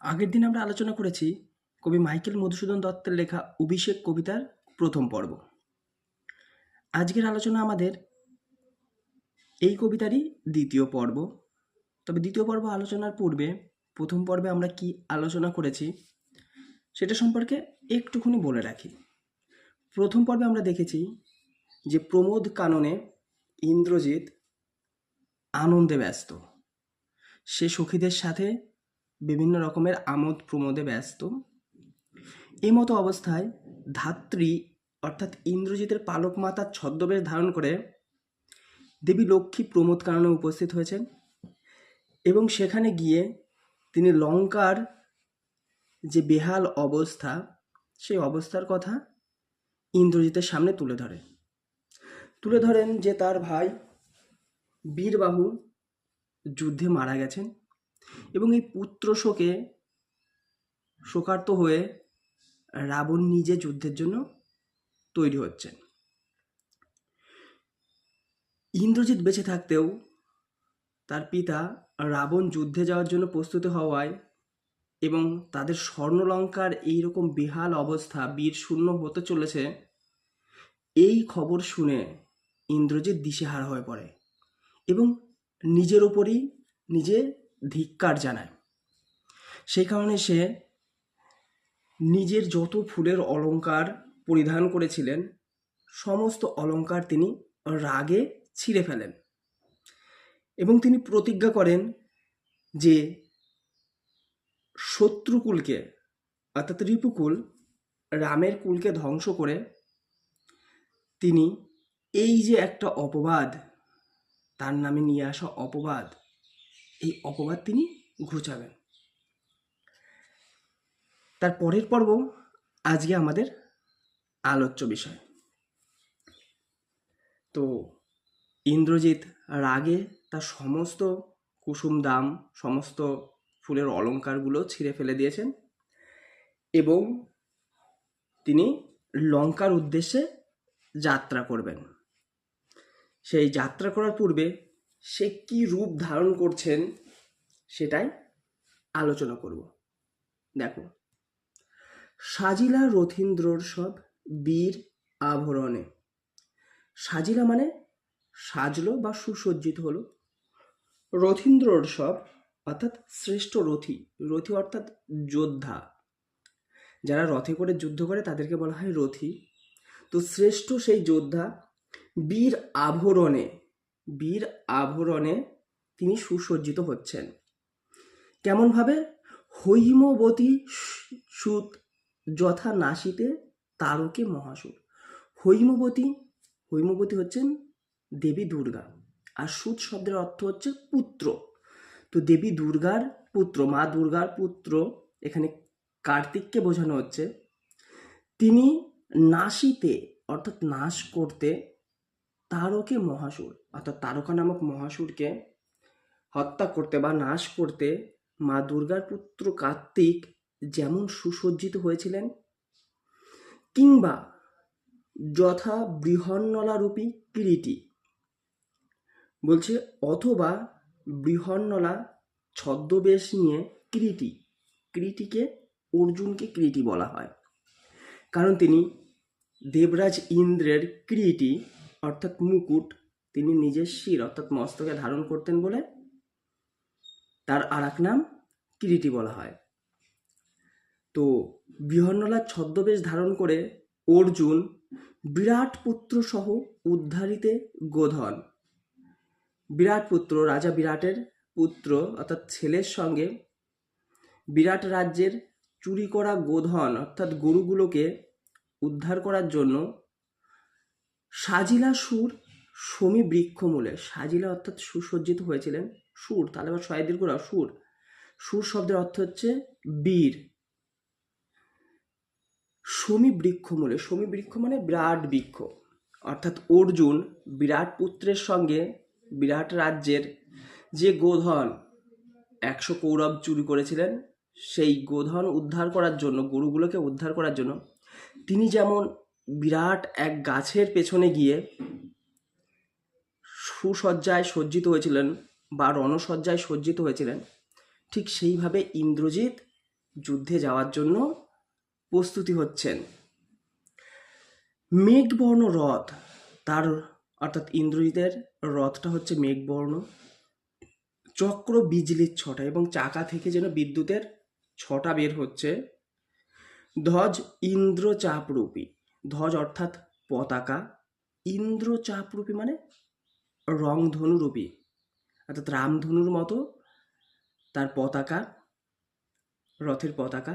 আগের দিন আমরা আলোচনা করেছি কবি মাইকেল মধুসূদন দত্তের লেখা অভিষেক কবিতার প্রথম পর্ব। আজকের আলোচনা আমাদের এই কবিতারই দ্বিতীয় পর্ব। তবে দ্বিতীয় পর্ব আলোচনার পূর্বে প্রথম পর্বে আমরা কি আলোচনা করেছি সেটা সম্পর্কে একটুখানি বলে রাখি। প্রথম পর্বে আমরা দেখেছি যে প্রমোদ কাননে ইন্দ্রজিৎ আনন্দে ব্যস্ত। সে সখীদের সাথে বিভিন্ন রকমের আমোদ প্রমোদে ব্যস্ত। মতো অবস্থায় ধাত্রী অর্থাৎ ইন্দ্রজিতের পালক মাতার ছদ্মবেশ ধারণ করে দেবী লক্ষ্মী প্রমোদ কাননে উপস্থিত হয়েছেন এবং সেখানে গিয়ে তিনি লঙ্কার যে বেহাল অবস্থা, সেই অবস্থার কথা ইন্দ্রজিতের সামনে তুলে ধরে। তুলে ধরেন যে তার ভাই বীরবাহু যুদ্ধে মারা গেছেন। এবং এই পুত্র শোকে শোকার্ত হয়ে রাবণ নিজে যুদ্ধের জন্য তৈরি হচ্ছেন। ইন্দ্রজিৎ বেঁচে থাকতেও তার পিতা রাবণ যুদ্ধে যাওয়ার জন্য প্রস্তুত হওয়ায় এবং তাদের স্বর্ণলঙ্কার এইরকম বেহাল অবস্থা বীর শূন্য হতে চলেছে, এই খবর শুনে ইন্দ্রজিৎ দিশেহারা হয়ে পড়ে এবং নিজের ওপরই নিজে ধিক্কার জানায়। সেই কারণে সে নিজের যত ফুলের অলঙ্কার পরিধান করেছিলেন, সমস্ত অলংকার তিনি রাগে ছিঁড়ে ফেলেন এবং তিনি প্রতিজ্ঞা করেন যে শত্রুকুলকে, অর্থাৎ রিপুকুল, রামের কুলকে ধ্বংস করে তিনি এই যে একটা অপবাদ, তার নামে নিয়ে আসা অপবাদ এই অপবাদ তিনি ঘুচাবেন। তার পরের পর্ব আজকে আমাদের আলোচ্য বিষয়। তো ইন্দ্রজিৎ রাগে তার সমস্ত কুসুম দাম, সমস্ত ফুলের অলঙ্কারগুলো ছিঁড়ে ফেলে দিয়েছেন এবং তিনি লঙ্কার উদ্দেশ্যে যাত্রা করবেন। সেই যাত্রা করার পূর্বে সে কি রূপ ধারণ করছেন সেটাই আলোচনা করব। দেখো, সাজিলা রথীন্দ্রর সব বীর আভরণে। সাজিলা মানে সাজলো বা সুসজ্জিত হলো। রথীন্দ্রর সব, অর্থাৎ শ্রেষ্ঠ রথী রথী অর্থাৎ যোদ্ধা। যারা রথে করে যুদ্ধ করে তাদেরকে বলা হয় রথী। তো শ্রেষ্ঠ সেই যোদ্ধা বীর আভরণে বীর আভরণে তিনি সুসজ্জিত হচ্ছেন। কেমনভাবে হৈমবতী সুত যথা নাসিতে তারকে মহাসুর। হৈমবতী হৈমবতী হচ্ছেন দেবী দুর্গা আর সুত শব্দের অর্থ হচ্ছে পুত্র। তো দেবী দুর্গার পুত্র, মা দুর্গার পুত্র এখানে কার্তিককে বোঝানো হচ্ছে। তিনি নাসিতে, অর্থাৎ নাশ করতে তারকে মহাসুর, অর্থাৎ তারকা নামক মহাসুরকে হত্যা করতে বা নাশ করতে মা দুর্গার পুত্র কার্তিক যেমন সুসজ্জিত হয়েছিলেন কিংবা যথা বৃহন্নলারূপী কিরীটি বলছে, অথবা বৃহন্নলা ছদ্মবেশ নিয়ে কিরীটি, কিরীটিকে অর্জুনকে কিরীটি বলা হয়। কারণ তিনি দেবরাজ ইন্দ্রের কিরীটি অর্থাৎ মুকুট, তিনি নিজের শির অর্থাৎ মস্তকে ধারণ করতেন বলে তার আর এক নাম কিরীটি বলা হয়। তো বৃহন্নলার ছদ্মবেশ ধারণ করে অর্জুন বিরাট পুত্র সহ উদ্ধারিতে গোধন। বিরাট পুত্র, রাজা বিরাটের পুত্র অর্থাৎ ছেলের সঙ্গে বিরাট রাজ্যের চুরি করা গোধন অর্থাৎ গরুগুলোকে উদ্ধার করার জন্য সাজিলা সুর সমী বৃক্ষমূলে সাজিলা অর্থাৎ সুসজ্জিত হয়েছিলেন সুর। তাহলে আবার ছয় দীর্ঘ সুর। সুর শব্দের অর্থ হচ্ছে বীর। সমী বৃক্ষমূলে সমী বৃক্ষ মানে বিরাট বৃক্ষ। অর্থাৎ অর্জুন বিরাট পুত্রের সঙ্গে বিরাট রাজ্যের যে গোধন একশো কৌরব চুরি করেছিলেন, সেই গোধন উদ্ধার করার জন্য, গরুগুলোকে উদ্ধার করার জন্য, তিনি যেমন বিরাট এক গাছের পেছনে গিয়ে সুসজ্জায় সজ্জিত হয়েছিলেন বা রণসজ্জায় সজ্জিত হয়েছিলেন। ঠিক সেইভাবে ইন্দ্রজিৎ যুদ্ধে যাওয়ার জন্য প্রস্তুতি হচ্ছেন। মেঘবর্ণ রথ, তার অর্থাৎ ইন্দ্রজিতের রথটা হচ্ছে মেঘবর্ণ। চক্র বিজলির ছটা এবং চাকা থেকে যেন বিদ্যুতের ছটা বের হচ্ছে। ধ্বজ ইন্দ্রচাপরূপী। ধ্বজ অর্থাৎ পতাকা, ইন্দ্রচাপরূপী মানে রংধনুরূপী, অর্থাৎ রামধনুর মতো তার পতাকা, রথের পতাকা।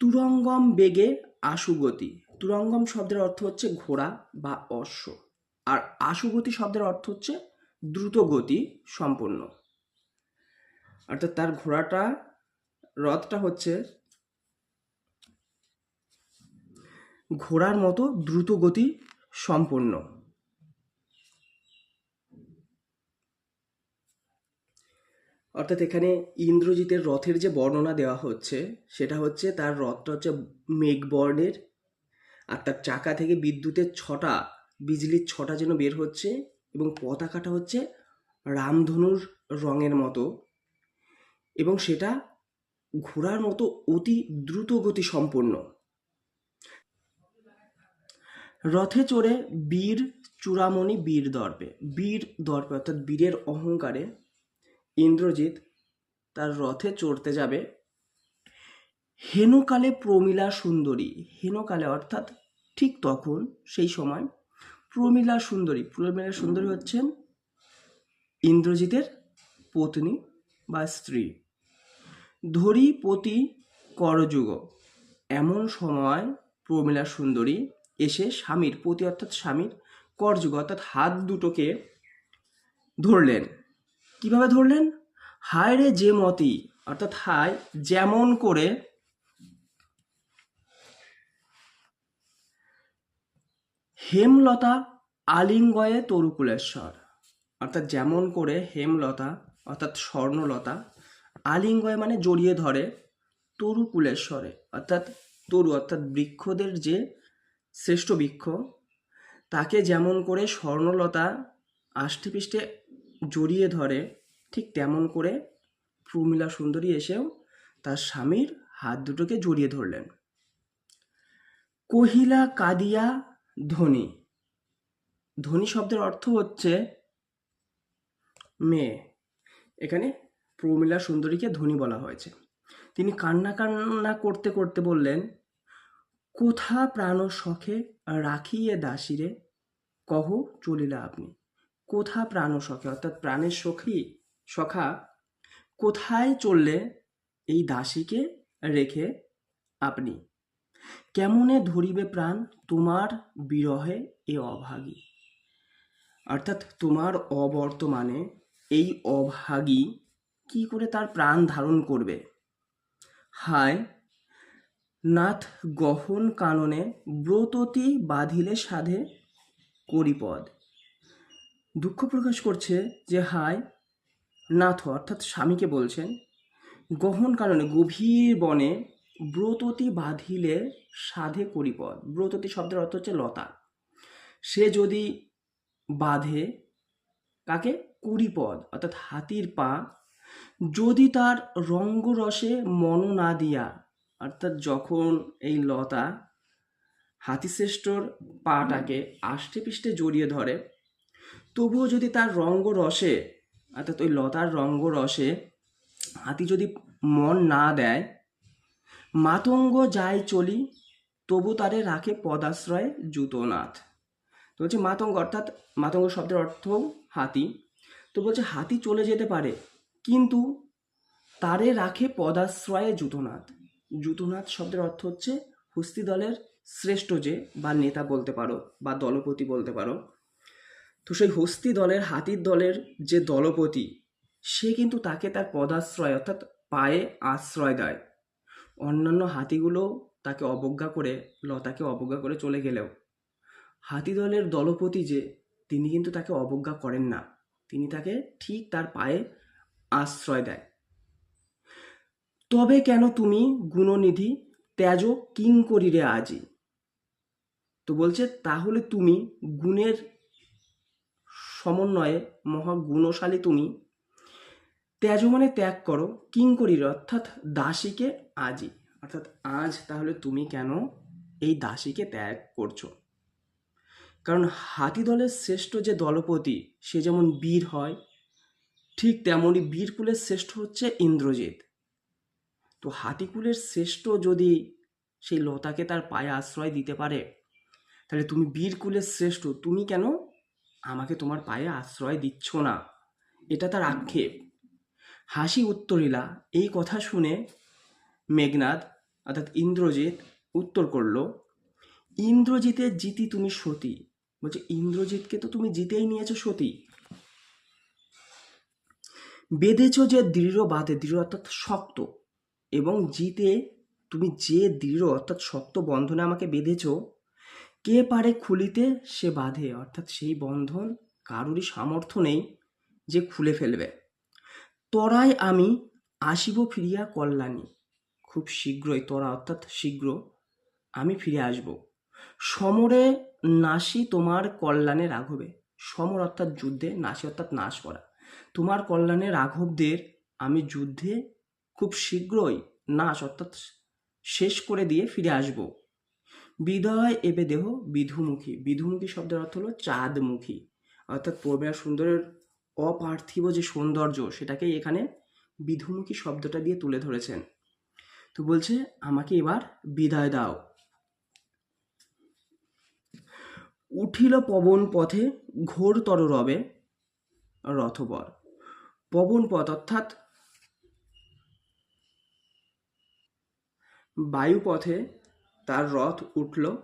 তুরঙ্গম বেগে আশুগতি, তুরঙ্গম শব্দের অর্থ হচ্ছে ঘোড়া বা অশ্ব, আর আশুগতি শব্দের অর্থ হচ্ছে দ্রুত গতি সম্পন্ন। অর্থাৎ তার ঘোড়াটা, রথটা হচ্ছে ঘোড়ার মতো দ্রুত গতি সম্পন্ন। অর্থাৎ এখানে ইন্দ্রজিতের রথের যে বর্ণনা দেওয়া হচ্ছে, সেটা হচ্ছে তার রথটা হচ্ছে মেঘবর্ণের, আর তার চাকা থেকে বিদ্যুতের ছটা, বিজলির ছটা যেন বের হচ্ছে, এবং পতাকাটা হচ্ছে রামধনুর রঙের মতো। এবং সেটা ঘোড়ার মতো অতি দ্রুত গতি সম্পন্ন। রথে চড়ে বীর চূড়ামণি বীর দর্পে বীর দর্পে অর্থাৎ বীরের অহংকারে ইন্দ্রজিৎ তার রথে চড়তে যাবে। হেনকালে প্রমীলা সুন্দরী, হেনকালে অর্থাৎ ঠিক তখন সেই সময় প্রমীলা সুন্দরী প্রমীলা সুন্দরী হচ্ছেন ইন্দ্রজিতের পত্নী বা স্ত্রী। ধরি পতি করযুগ, এমন সময় প্রমীলা সুন্দরী এসে স্বামীর পতি অর্থাৎ স্বামীর করযুগ অর্থাৎ হাত দুটোকে ধরলেন। কীভাবে ধরলেন? হায় রে যে মতি, অর্থাৎ হায় যেমন করে হেমলতা আলিঙ্গয়ে তরুকুলেশ্বর, অর্থাৎ যেমন করে হেমলতা, অর্থাৎ স্বর্ণলতা আলিঙ্গয়ে মানে জড়িয়ে ধরে তরুকুলেশ্বরে, অর্থাৎ তরু, অর্থাৎ বৃক্ষদের যে শ্রেষ্ঠ বৃক্ষ। তাকে যেমন করে স্বর্ণলতা আষ্টে পিষ্টে জড়িয়ে ধরে, ঠিক তেমন করে প্রমীলা সুন্দরী এসেও তার স্বামীর হাত দুটোকে জড়িয়ে ধরলেন। কহিলা কাদিয়া ধনী। ধনী শব্দের অর্থ হচ্ছে মেয়ে। এখানে প্রমীলা সুন্দরীকে ধনী বলা হয়েছে। তিনি কান্না কান্না করতে করতে বললেন কোথা প্রাণ শখে রাখিয়ে দাসিরে? কহ, চলিলা আপনি। কোথা প্রাণ শখে? অর্থাৎ প্রাণের সখী, সখা, কোথায় চললে এই দাসীকে রেখে আপনি? কেমনে ধরিবে প্রাণ তোমার বিরহে এ অভাগী? অর্থাৎ তোমার অবর্তমানে এই অভাগী কি করে তার প্রাণ ধারণ করবে? হায় নাথ গহন কাননে ব্রততি বাঁধিলে সাধে করিপদ। দুঃখ প্রকাশ করছে যে হায়, নাথ অর্থাৎ স্বামীকে বলছেন, গহন কারণে গভীর বনে ব্রততি বাঁধিলে সাধে করিপদ। ব্রততি শব্দের অর্থ হচ্ছে লতা। সে যদি বাঁধে, কাকে? কুড়িপদ অর্থাৎ হাতির পা, যদি তার রঙ্গরসে মন না দিয়া অর্থাৎ যখন এই লতা হাতিশ্রেষ্ঠর পাটাকে আষ্টে পিষ্টে জড়িয়ে ধরে, তবুও যদি তার রঙ্গ রসে অর্থাৎ ওই লতার রঙ্গ রসে হাতি যদি মন না দেয়, মাতঙ্গ যায় চলি, তবু তারে রাখে পদাশ্রয়ে জুতোনাথ। তো বলছে মাতঙ্গ, অর্থাৎ মাতঙ্গ শব্দের অর্থ হাতি। তো বলছে হাতি চলে যেতে পারে, কিন্তু তারে রাখে পদাশ্রয়ে জুতোনাথ। জুতোনাথ শব্দের অর্থ হচ্ছে, হস্তি দলের শ্রেষ্ঠ যে বা নেতা বলতে পারো বা দলপতি বলতে পারো। তো সেই হস্তি দলের, হাতির দলের যে দলপতি, সে কিন্তু তাকে তার পদাশ্রয় অর্থাৎ পায়ে আশ্রয় দেয়। অন্যান্য হাতিগুলো তাকে অবজ্ঞা করে, লতাকে অবজ্ঞা করে চলে গেলেও। হাতি দলের দলপতি যে, তিনি কিন্তু তাকে অবজ্ঞা করেন না। তিনি তাকে ঠিক তার পায়ে আশ্রয় দেয়। তবে কেন তুমি গুণনিধি ত্যাজ কিং করিরে আজি? তো বলছে, তাহলে তুমি গুণের সমন্বয়ে মহা গুণশালী তুমি। ত্যাজ মানে ত্যাগ করো, কিং কিঙ্করীর অর্থাৎ দাসীকে আজই অর্থাৎ আজ তাহলে তুমি কেন এই দাসীকে ত্যাগ করছ? কারণ হাতি দলের শ্রেষ্ঠ যে দলপতি, সে যেমন বীর হয়, ঠিক তেমনই বীরকুলের শ্রেষ্ঠ হচ্ছে ইন্দ্রজিৎ। তো হাতিকুলের শ্রেষ্ঠ যদি সেই লতাকে তার পায়ে আশ্রয় দিতে পারে, তাহলে তুমি বীরকুলের শ্রেষ্ঠ, তুমি কেন আমাকে তোমার পায়ে আশ্রয় দিচ্ছ না? এটা তার আক্ষেপ। হাসি উত্তরিলা এই কথা শুনে মেঘনাদ, অর্থাৎ ইন্দ্রজিৎ, উত্তর করল, ইন্দ্রজিতের জিতি তুমি সতী। বলছে, ইন্দ্রজিৎকে তো তুমি জিতেই নিয়েছো সতী। বেঁধেছ যে দৃঢ় বাঁধে, দৃঢ় অর্থাৎ শক্ত। এবং জিতে তুমি যে দৃঢ় অর্থাৎ শক্ত বন্ধনে আমাকে বেঁধেছ, কে পারে খুলিতে সে বাঁধে? অর্থাৎ সেই বন্ধন কারোরই সামর্থ্য নেই যে খুলে ফেলবে। তরাই আমি আসিব ফিরিয়া কল্যাণী। খুব শীঘ্রই, তরা অর্থাৎ শীঘ্র আমি ফিরে আসব। সমরে নাসি তোমার কল্যাণে রাঘবে। সমর অর্থাৎ যুদ্ধে, নাসি অর্থাৎ নাশ করা। তোমার কল্যাণে রাঘবদের আমি যুদ্ধে খুব শীঘ্রই নাশ, অর্থাৎ শেষ করে দিয়ে ফিরে আসব। বিদয় এবে দেহ বিধুমুখী। বিধুমুখী শব্দের অর্থ হলো চাঁদমুখী। অর্থাৎ পূর্বের সুন্দরের অপার্থিব যে সৌন্দর্য, সেটাকেই এখানে বিধুমুখী শব্দটা দিয়ে তুলে ধরেছেন। তো বলছে, আমাকে এবার বিদায় দাও। উঠিল পবন পথে ঘোরতর রবে রথবর। পবন পথ, অর্থাৎ বায়ুপথে তার রথ উঠল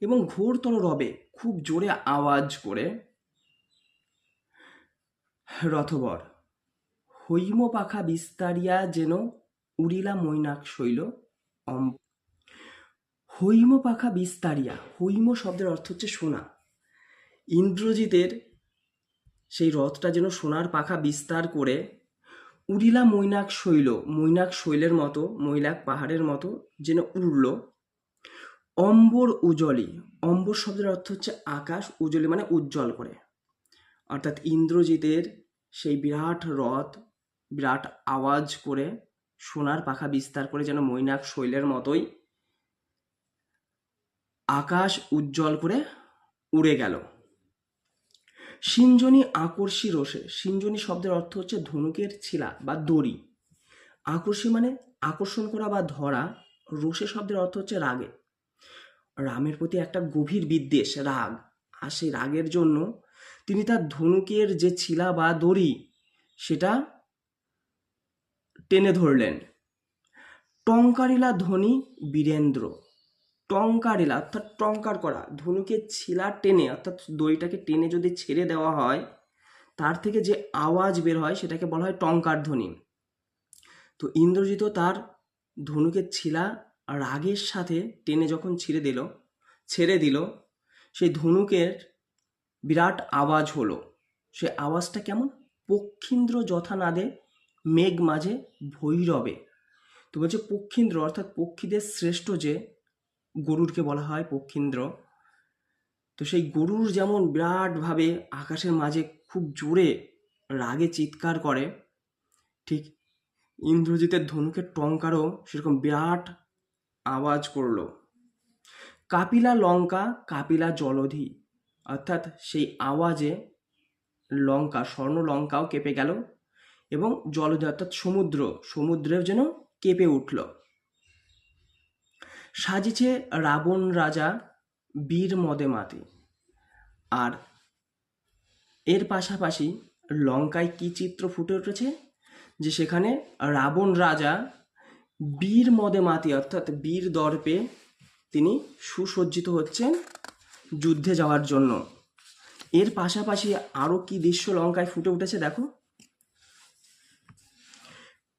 এবং ঘোরতর রবে খুব জোরে আওয়াজ করে, রথবর হৈম পাখা বিস্তারিয়া যেন উড়িলা মৈনাক শৈল অম হৈম পাখা বিস্তারিয়া, হৈম শব্দের অর্থ হচ্ছে সোনা। ইন্দ্রজিতের সেই রথটা যেন সোনার পাখা বিস্তার করে উড়িলা মৈনাক শৈল, মৈনাক শৈলের মতো, মৈনাক পাহাড়ের মতো যেন উড়ল। অম্বর উজ্জ্বলী অম্বর শব্দের অর্থ হচ্ছে আকাশ উজ্জ্বলী মানে উজ্জ্বল করে। অর্থাৎ ইন্দ্রজিতের সেই বিরাট রথ, বিরাট আওয়াজ করে সোনার পাখা বিস্তার করে যেন মৈনাক শৈলের মতোই আকাশ উজ্জ্বল করে উড়ে গেল। সিঞ্জনী আকর্ষী রোষে সিঞ্জনী শব্দের অর্থ হচ্ছে ধনুকের ছিলা বা দড়ি। আকর্ষী মানে আকর্ষণ করা বা ধরা। রোষে শব্দের অর্থ হচ্ছে রাগে। রামের প্রতি একটা গভীর বিদ্বেষ, রাগ। আর সেই রাগের জন্য তিনি তার ধনুকের যে ছিলা বা দড়ি, সেটা টেনে ধরলেন। টঙ্কারিলা ধনী বীরেন্দ্র। টঙ্কারিলা অর্থাৎ টঙ্কার করা। ধনুকের ছিলা টেনে, অর্থাৎ দড়িটাকে টেনে যদি ছেড়ে দেওয়া হয়, তার থেকে যে আওয়াজ বের হয় সেটাকে বলা হয় টঙ্কার ধ্বনি। তো ইন্দ্রজিৎ তার ধনুকের ছিলা রাগের সাথে টেনে যখন ছিঁড়ে দিল, ছেড়ে দিল, সেই ধনুকের বিরাট আওয়াজ হলো। সে আওয়াজটা কেমন? পক্ষীন্দ্র যথানাদে মেঘ মাঝে ভৈরবে। তো বলছে পক্ষীন্দ্র, অর্থাৎ পক্ষীদের শ্রেষ্ঠ যে গরুরকে বলা হয় পক্ষীন্দ্র। তো সেই গরুর যেমন বিরাটভাবে আকাশের মাঝে খুব জোরে রাগে চিৎকার করে, ঠিক ইন্দ্রজিতের ধনুকের টঙ্কারও সেরকম বিরাট আওয়াজ করল। কাপিলা লঙ্কা, কাপিলা জলধি, অর্থাৎ সেই আওয়াজে লঙ্কা, স্বর্ণ লঙ্কাও কেঁপে গেল এবং জলধি অর্থাৎ সমুদ্র, সমুদ্রেও যেন কেঁপে উঠল। সাজিছে রাবণ রাজা বীর মদে মাতি। আর এর পাশাপাশি লঙ্কায় কি চিত্র ফুটে উঠেছে? যে সেখানে রাবণ রাজা বীর মদে মাতি, অর্থাৎ বীর দর্পে তিনি সুসজ্জিত হচ্ছেন যুদ্ধে যাওয়ার জন্য। এর পাশাপাশি আরও কি দৃশ্য লঙ্কায় ফুটে উঠেছে দেখো?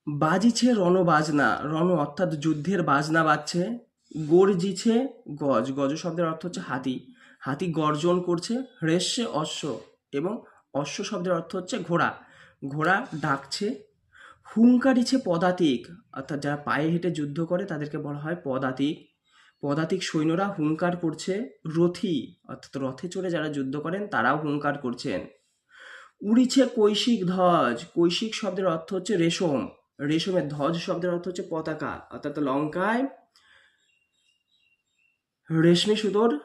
বাজিছে রণবাজনা রণ অর্থাৎ যুদ্ধের বাজনা বাজছে। গর্জিছে গজ। গজ শব্দের অর্থ হচ্ছে হাতি। হাতি গর্জন করছে হ্রেস্যে অশ্ব এবং অশ্ব শব্দের অর্থ হচ্ছে ঘোড়া। ঘোড়া ডাকছে, হুঙ্কারিছে পদাতিক। অর্থাৎ যারা পায়ে হেঁটে যুদ্ধ করে, তাদেরকে বলা হয় পদাতিক। পদাতিক সৈন্যরা হুঙ্কার করছে, রথি। অর্থাৎ রথে চড়ে যারা যুদ্ধ করেন, তারাও হুঙ্কার করছেন। উড়িছে কৈশিক ধ্বজ। কৈশিক শব্দের অর্থ হচ্ছে রেশম। রেশমের ধ্বজ শব্দের অর্থ হচ্ছে পতাকা। অর্থাৎ লঙ্কায় রেশমি সুতোর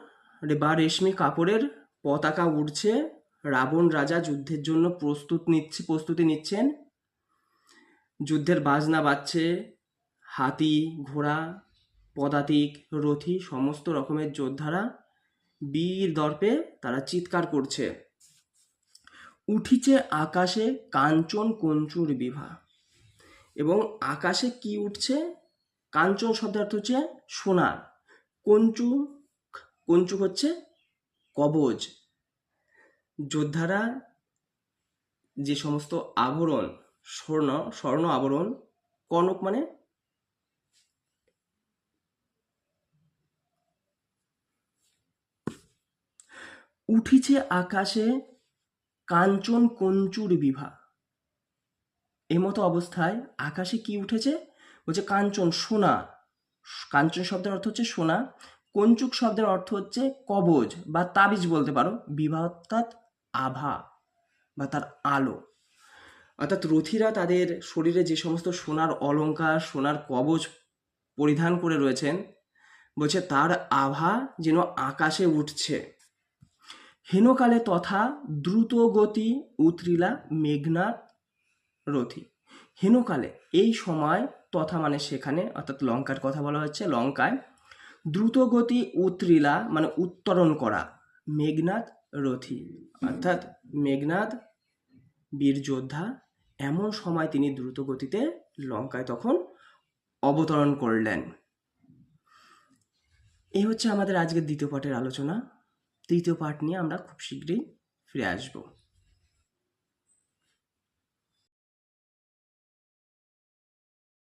বা রেশমি কাপড়ের পতাকা উড়ছে। রাবণ রাজা যুদ্ধের জন্য প্রস্তুত নিচ্ছে, প্রস্তুতি নিচ্ছেন। যুদ্ধের বাজনা বাজছে, হাতি, ঘোড়া, পদাতিক, রথি, সমস্ত রকমের যোদ্ধারা বীর দর্পে তারা চিৎকার করছে। উঠিছে আকাশে কাঞ্চন কঞ্চুর বিভা। এবং আকাশে কি উঠছে? কাঞ্চন শব্দের অর্থ হচ্ছে সোনা কঞ্চুক কঞ্চুক হচ্ছে কবজ। যোদ্ধারা যে সমস্ত আভরণ স্বর্ণ স্বর্ণ আবরণ, কনক মানে উঠিছে আকাশে কাঞ্চন কঞ্চুর বিভা। এমতো অবস্থায় আকাশে কি উঠেছে? বলছে, কাঞ্চন সোনা। কাঞ্চন শব্দের অর্থ হচ্ছে সোনা, কঞ্চুক শব্দের অর্থ হচ্ছে কবজ বা তাবিজ বলতে পারো, বিভা অর্থাৎ আভা বা তার আলো। অর্থাৎ রথিরা তাদের শরীরে যে সমস্ত সোনার অলঙ্কার, সোনার কবচ পরিধান করে রয়েছেন, বলছে তার আভা যেন আকাশে উঠছে। হেনকালে তথা দ্রুত গতি উতরিলা মেঘনাথ রথী। হেনকালে, এই সময় তথা মানে সেখানে, অর্থাৎ লঙ্কার কথা বলা হচ্ছে, লঙ্কায় দ্রুতগতি উতরিলা মানে উত্তরণ করা মেঘনাথ রথী। অর্থাৎ মেঘনাথ বীর যোদ্ধা, এমন সময় তিনি দ্রুত গতিতে লঙ্কায় তখন অবতরণ করলেন। এই হচ্ছে আমাদের আজকের দ্বিতীয় পাঠের আলোচনা। তৃতীয় পাঠ নিয়ে আমরা খুব শীঘ্রই ফিরে আসব।